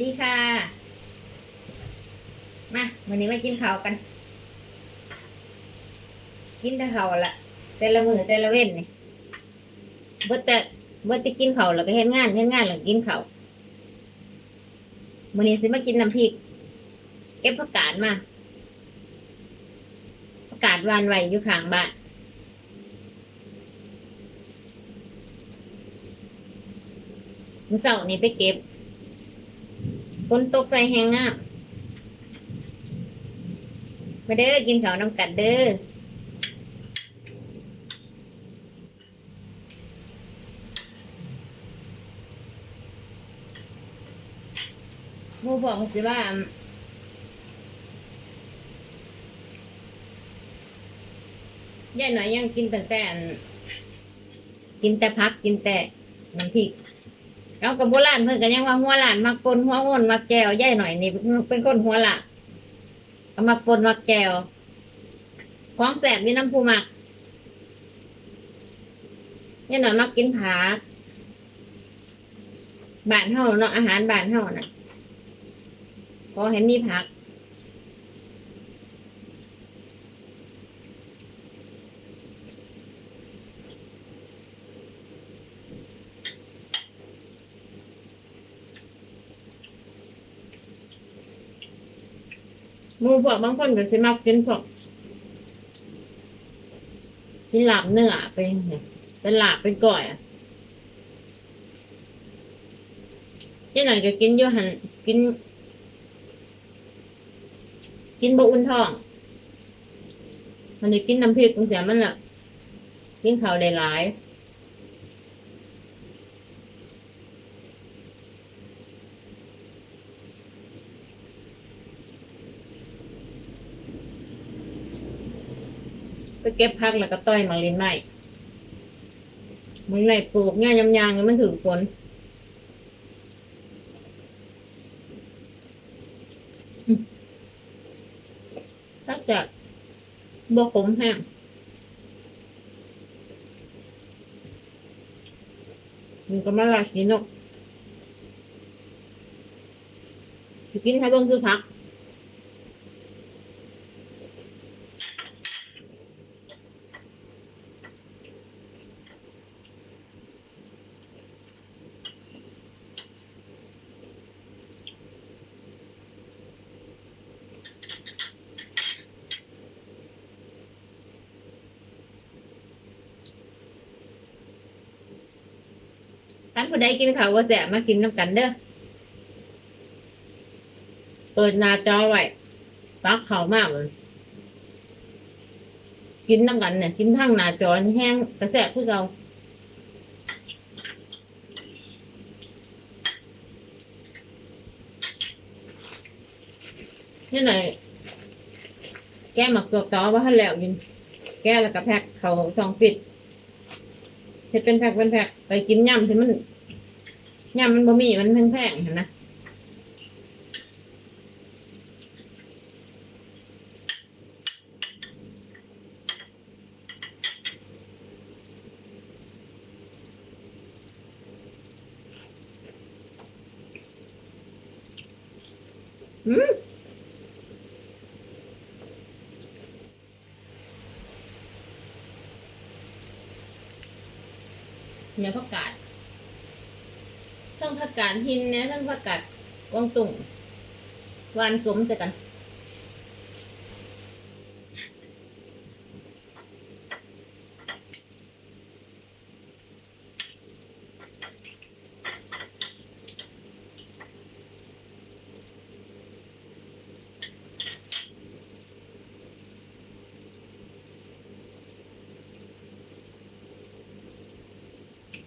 ดีค่ะ มาวันนี้มากินข้าวกัน กินแต่ข้าวละแต่ละมือแต่ละเว้นนี่เบิดแต่เบิดแต่กินข้าวแล้วก็เฮ็ดงานเฮ็ดงานแล้วกินข้าววันนี้สิมากินน้ำพริก เก็บผักกาดมาผักกาดวานไว้อยู่ข้างบ้านมื้อเช้านี่ไปเก็บ นตกใส่แหงงามมาเด้อกินข้าวน้ำกัดเด้อหมูบอกสิว่าย่าหน่อยยังกินแต่แต่กินแต่พักกินแต่น้ำพริก เอากับโบราณเพื่อนกันยังว่าหัวหลานมักปนหัวม่นมักแก้วย่ายหน่อยนี่เป็นคนหัวหละก็มักปนมักแก้วของแสบมีน้ำผู้มักย่ายหน่อยมักกินผักบ้านเฮาเนาะอาหารบ้านเฮาน่ะขอให้มีผัก มูพวกบางคนก็สิมักกินพวกกินลาบเนื้อเป็นเป็นหลาบเป็นก้อยอะยี่หน่อยก็กินอยู่หันกิน กินบะอุ่นท้องมันจะกินน้ำพริกตรงเสียมันละกินข้าวได้หลาย ไปเก็บพักแล้วก็ต้อยมังลินไม้มังลินไม้ปลูกง่ายยำยางมันถึงฝนถ้าจะบวขมแห้งมันก็มาลาสีนกสิกินให้เบิ่งคือพัก ท่านผู้ใดกินข้าวว่าแสบมากินน้ำกันเด้อเปิดหน้าจอไว้ตักข้าวมากเลยกินน้ำกันเนี่ย กินทั้งหน้าจอแห้งกระแสบคือเรานี่ไหนแกหมักตัวต่อว่าให้แล้วยิน แก้แล้วก็แพ็คเขาช่องฟิต เฮ็ดเป็นแพ็คเป็นแพ็คไปกินย่ำที่มันย่ำมันบะหมี่มันแพงๆเห็นนะ เนี่ยผักกาดทั้งผักกาดหินเนี่ยทั้งผักกาดกวางตุ่งหวานสมใส่กัน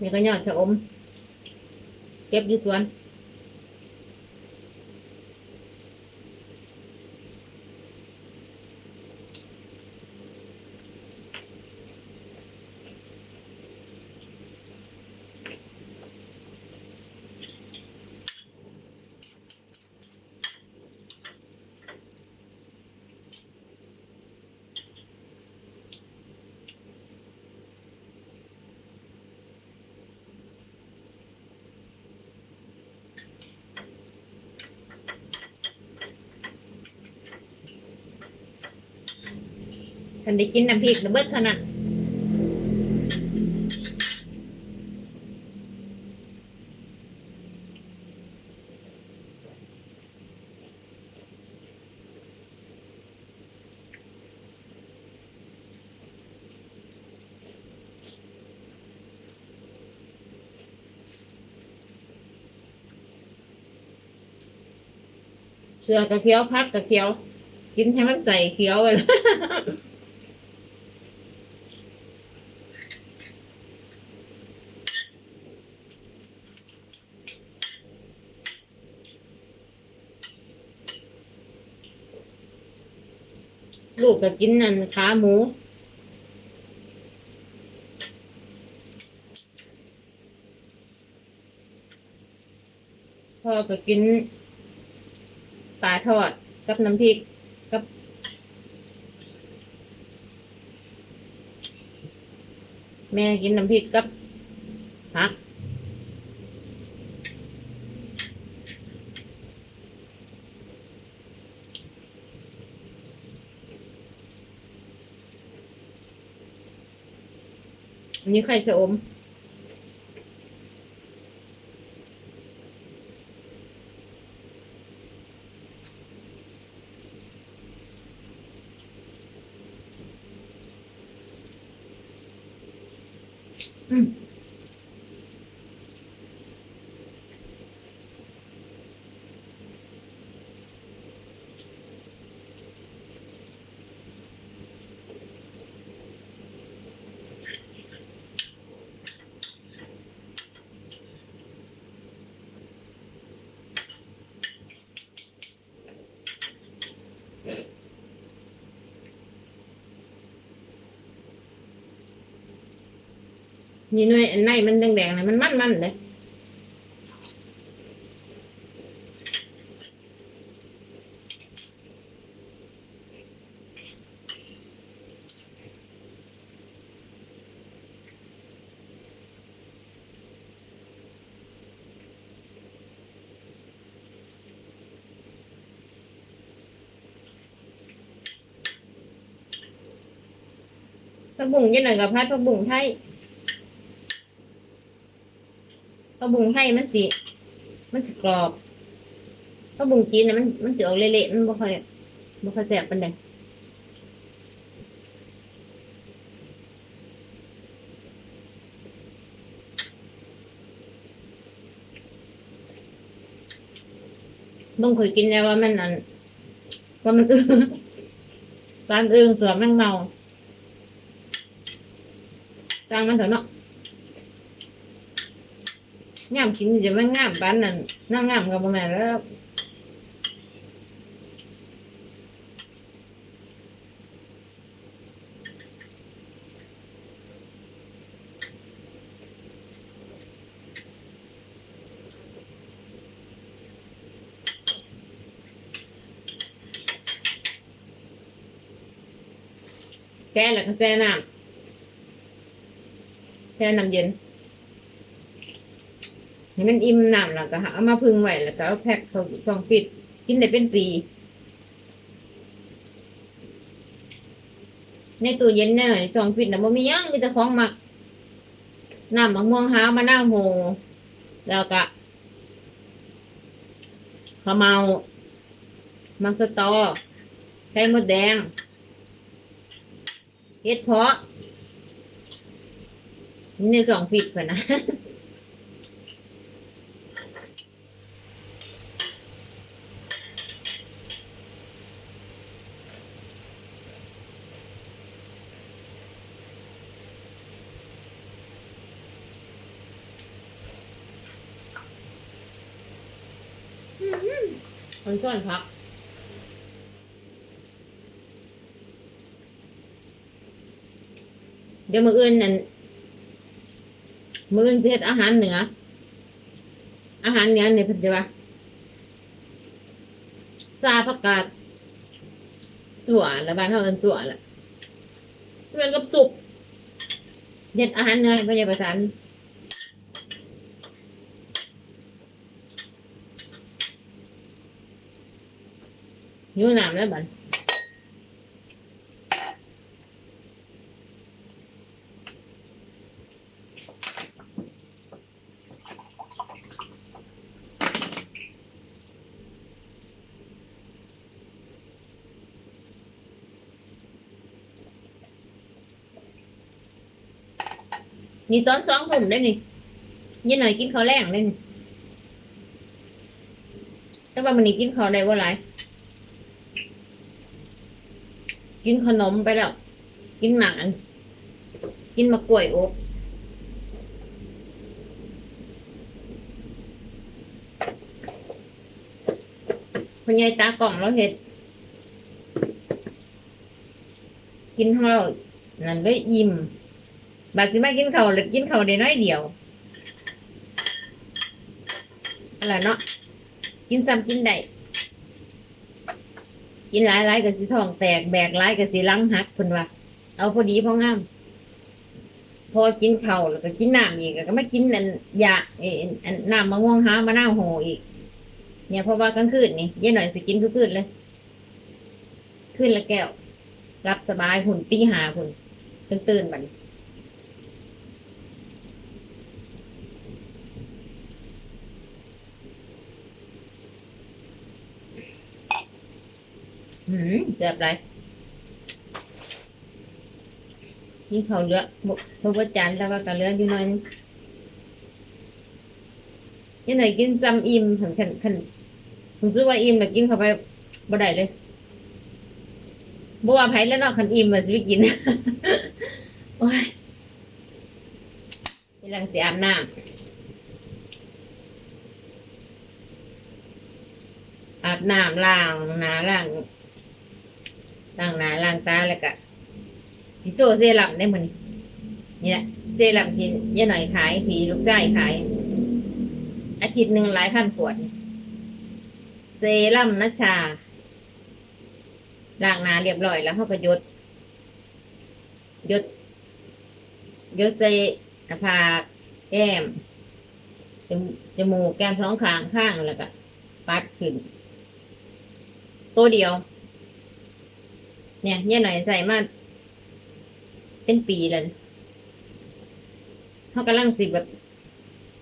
นี่ก็ยอดชะอม เก็บอยู่สวน คันได้กินน้ำพริกระเบิดเท่านั้นเสือกระเคี้ยวพักกระเคี้ยว กินให้มันใส่เคี้ยวไปเลย ลูกก็กินนั่นขาหมูพ่อก็กินปลาทอดกับน้ำพริกกับแม่กินน้ำพริกกับผัก อันนี้ไข่ชะอม นี่หน่วยอันในมันแดงๆเลยมันมันๆเลยผักบุ้งยังหน่อยกับพัดผักบุ้งไทย ข้าบุงไทยมันสิ มันสิกรอบข้าบุงจีนน่ะมันมันสิออกเละๆมันบ่ค่อยบ่ค่อยแซ่บปานใดบ่งเคยกินแล้วว่ามันอันว่ามันอึ้งปานอึ้งสวมแมงเมาจางมันเถอะเนาะ งามจริงจะไม่งามปานนั่นน่างามกับแม่แล้วแกะแล้วก็แช่น้ำแช่น้ำเย็น ให้มันอิ่มน้ำแล้วก็หาเอามาพึ่งไว้แล้วก็เอาแพ็คเขาช่องฟิตกินได้เป็นปี ในตู้เย็นแน่หน่อยช่องฟิตนะบ่มียังมีแต่ของหมักน้ำมะม่วงหาวมะนาวโหแล้วก็ข้าวเมามักสตอไข่มดแดงเห็ดเพาะนี่ในสองฟิตเพิ่นนะ คนส่วนครับเดี๋ยวมืออื่นนั่นมืออื่นเฮ็ดอาหารเหนือ อาหารเหนือเนี่ยเพิ่นจะว่าซาผักกาดสัวแล้วบ้านเขาเอิ้นสัวแหละเพื่อนกับสุกเฮ็ดอาหารเหนือพยาประสาน như làm đấy bạn? Như tốn xóm vùng đấy nè. Như này kiếm khó lẻng đây nè. Các bạn mình kín khó này qua lại. กินขนมไปแล้ว กินหมากอันกินมะกล้วยอบคุณยายตากล่องแล้วเห็ด กินของเรานั่นด้วยยิ้มบาดสิมากินเขาหรือกินเขาได้น้อยเดียวอะไรเนาะกินซ้ำกินได้ กินหลายหลายๆก็สิท้องแตกแบกหลายก็สิลังหักคนว่าเอาพอดีพองาม พอกินเขาแล้วก็กินน้ำอีกก็ไม่กินอันยาเอันน้ำมะม่วงหามะนาวโหอีก เนี่ยเพราะว่ากลางคืนนี่เย็นหน่อยสิกินคืนเลย ขึ้นละแก้วรับสบายหุ่นตีหาหุ่นตื่นตื่นบัน หืมเจ็บไรยิ่งเขาเลือบุพระจานแต่ว่าก็เลืออยู่หน่อยนึงยังไงกินจำอิ่มถึงขันขันผมซื้อว่าอิ่มแต่กินเข้าไปบ่ได้เลยบ่ว่าไผแล้วเนาะคันอิ่มมันสิไปกินโอ้ยกำลังเสิอาบน้ำอาบน้ำล้างหน้าล้าง ล้างหน้าล้างตาแล้วก็สิโซเซรั่มได้มื้อนี้นี่แหละเซรั่มที่ยาหน่อยขายที่ลูกชายขาย อาทิตย์หนึ่งหลายพันขวดเซรั่มนัชชาล้างหน้าเรียบร้อยแล้วเขาก็ยดยดยดใส่หน้าผากแก้มจมจมูกแก้มท้องข้างข้างแล้วก็ปัดขึ้น ตัวเดียว เนี่ยเนี่ยหน่อยใส่มาเป็นปีแล้วเขากำลังสิแบบ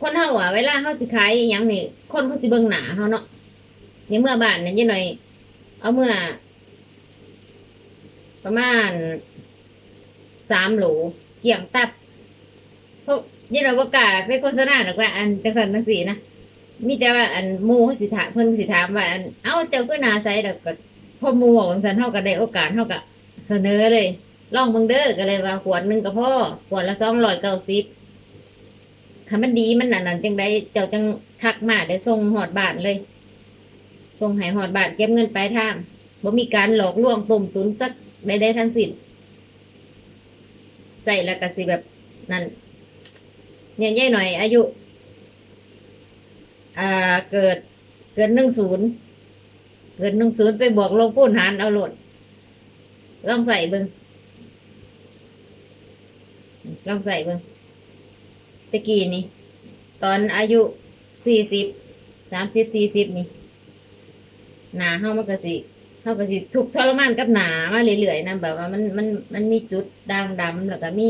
คนเฮาอะเวลาเขาสิขายอย่างนี่คนเขาสิเบิ่งหนาเขาเนาะเนี่ยเมื่อบ้านเนี่ยเนี่ยหน่อย เอาเมื่อ ประมาณสามโหลเกี่ยงตับเพราะยี่เราประกาศไปโฆษณาหรอกว่า อันจังสันจังสีนะมีแต่ว่าอันมูเขาสิถามเพิ่นสิถามว่าอันเอ้าเจ้าก็นาใสดอกก็ พ่อมูบอกจังสันเท่ากับได้โอกาสเท่ากับเสนอเลยลองเบิงเด้อก็เลยว่าขวดหนึ่งก็พอขวดละสองร้อยเก้าสิบถ้ามันดีมันนั่นนั่นจังได้เจ้าจังทักมาได้ส่งหอดบาทเลยส่งให้หอดบาทเก็บเงินปลายทางบ่มีการหลอกลวงต้มตุนสักใดๆทั้งสิ้นใส่แล้วก็สิแบบนั่นเนี่ยย่หน่อย อายุ อ่าเกิดเกิดหนึ่งศูนย์ เกิดหนึ่งศูนย์ไปบวกลบคูณหารเอาหลดลองใส่เบิงลองใส่เบิงตะกี้นี่ ตอนอายุสี่สิบสามสิบสี่สิบนี่หนาเฮามันก็สิเขาก็สิทุกทรมานกับหนามาเรื่อยๆนะแบบว่ามันมันมันมีจุดด่างดำแล้วก็มี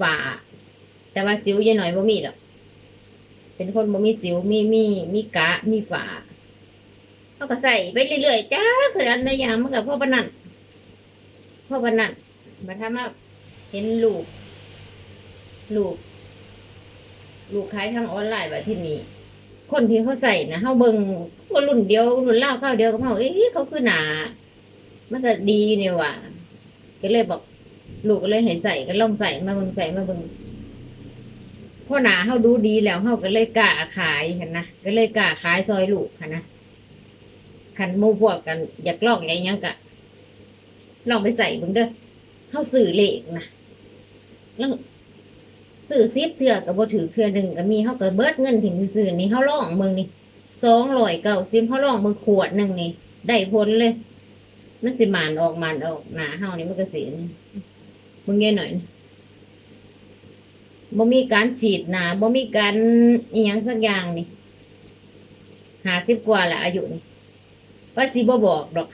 ฝ่าแต่ว่าสิวยังหน่อยบ่มีดอกเป็นคนบ่มีสิวมีมีมีกะมีฝ่า เขาก็ใส่ไปเรื่อยๆจ้าคืออันในอย่างมันกับพ่อปนันพ่อปนันมาทำมาเห็นลูก ลูก ลูกขายทางออนไลน์แบบที่นี่คนที่เขาใส่นะเขาเบิงคนรุ่นเดียวรุ่นเล่าวข้าเดียวกับเขาเอ้ยเขาคือหนา มันก็ดีเนี่ยว่ะก็เลยบอก ลูกก็เลยให้ใส่ก็ลองใส่มาเบิงใส่มาเบิงเพราะหนาเขาดูดีแล้วเขาก็เลยกล้าขายเห็นนะก็เลยกล้าขายซอยลูกค่ะนะ คันหมู่พวกกัน อยากลองอะไรยังกะลองไปใส่เบิ่งเด้อเขาสื่อเลขนะแล้วสื่อซิปเถื่อกับบ่ถือเถื่อหนึ่งก็มีเขาก็เบิดเงินถึงสื่อนี่เขาล่องเมืองนี่สองร้อยเก้าซิมเขาล่องเมืองขวดหนึ่งนี่ ได้ผลเลย มันสิหมานออกหมานออกหนาเฮานี่มันก็สิมึงเงี้ยหน่อยนะบ่มีการฉีดหนาบ่มีการอีหยังสักอย่างนี่หาสิบกว่าละอายุนี่ ว่าสิบ่บอกดอก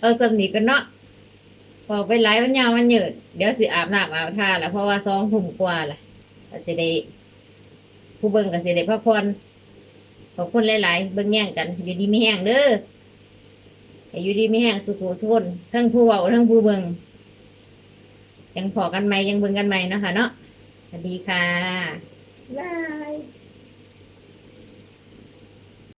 เอาสำนีกันเนาะบอไปหลายวันยาววันหยืดเดี๋ยวสิอาบน้ำอาบท่าแล้วเพราะว่าสองทุ่มกว่าละก็สิได้ผู้เบิ่งก็สิได้พักผ่อนขอบคุณหลาย ๆ เบิ่งแย่งกัน อยู่ดีไม่แห้งเด้ออยู่ดีไม่แห้งสุขุสุนทั้งผู้เว้าทั้งผู้เบิ่งยังพอกันไหมยังเบิ่งกันไหมนะคะเนาะสวัสดีค่ะบาย